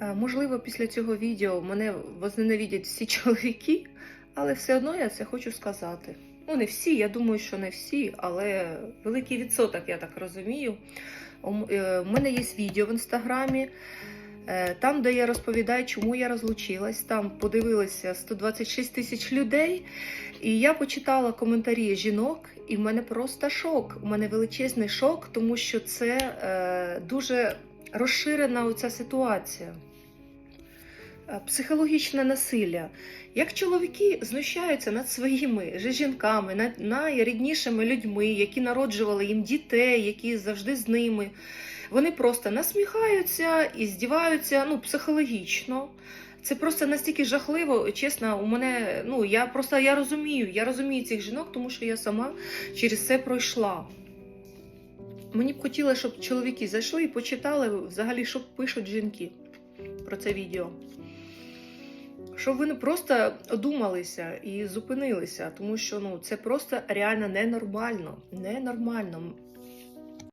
Можливо, після цього відео мене возненавидять всі чоловіки, але все одно я це хочу сказати. Ну, не всі, я думаю, що не всі, але великий відсоток, я так розумію. У е, мене є відео в інстаграмі, е, там, де я розповідаю, чому я розлучилась. Там подивилися 126 тисяч людей. І я почитала коментарі жінок, і в мене просто шок. У мене величезний шок, тому що це е, дуже розширена оця ситуація. Е, Психологічне насилля. Як чоловіки знущаються над своїми же жінками, над найріднішими людьми, які народжували їм дітей, які завжди з ними. Вони просто насміхаються і здіваються ну, психологічно. Це просто настільки жахливо, чесно, у мене, ну я просто я розумію, я розумію цих жінок, тому що я сама через це пройшла. Мені б хотілося, щоб чоловіки зайшли і почитали взагалі, що пишуть жінки про це відео. Щоб вони просто одумалися і зупинилися, тому що ну, це просто реально ненормально. Ненормально.